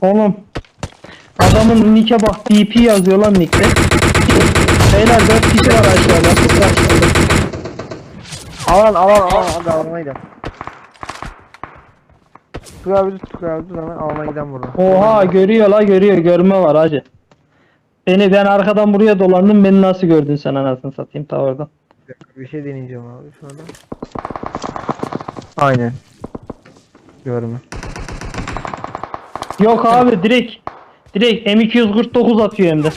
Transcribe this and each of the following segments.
Oğlum. Adamın nick'e bak. DP yazıyor lan nick'te. Beyler 4 kişi var aşağıda. Kızlar. Alan alan alan hadi alana gidelim. Abi dur hemen alana gidelim buradan. Oha görüyor la görüyor. Görme var hacı. Beni ben arkadan buraya dolandım. Beni nasıl gördün sen anasını satayım ta oradan. Bir dakika, Bir şey deneyeceğim abi şu anda. Aynen. Görme. Yok abi direkt. Direkt M249 atıyor hem de.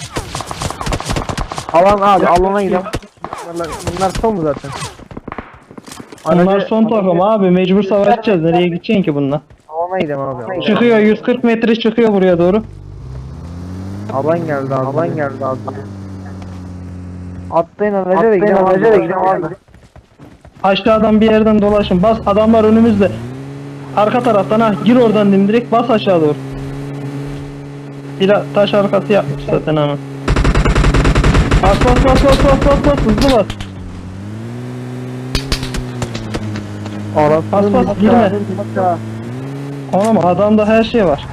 Alan abi alana gidelim. Bunlar, bunlar son mu zaten? Onlar Aracı- son takım abi. Mecbur savaşacağız. Nereye gideceksin ki bununla? Alana gidelim abi. alana. Çıkıyor 140 metre çıkıyor buraya doğru. Alan geldi abi. Alan geldi abi. Atlayın araca da gidelim. Gidelim abi. Aşağıdan bir yerden dolaşın. Bas adamlar önümüzde. Arka taraftan ha gir oradan dimdirek bas aşağı doğru. Bir taş arkası yapmış zaten ama. Bas bas bas bas bas bas bas hızlı bas. Bas bas girme. Oğlum adamda her şey var.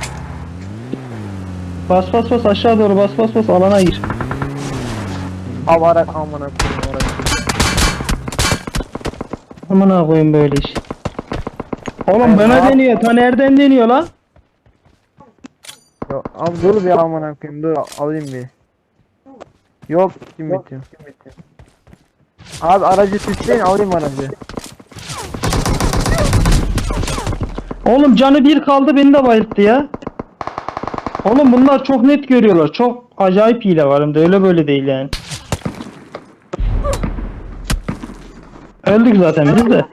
Bas bas bas aşağı doğru bas bas bas alana gir. Abi ara aman koyayım oraya. Amına koyayım böyle iş. Oğlum bana deniyor. Ta nereden deniyor lan? Yok, abi dur bir aman koyayım dur alayım bir. Yok kim bitiyor. Abi aracı süsleyin alayım aracı. Oğlum canı bir kaldı beni de bayılttı ya. Oğlum bunlar çok net görüyorlar. Çok acayip hile var hem de öyle böyle değil yani. Öldük zaten biz de.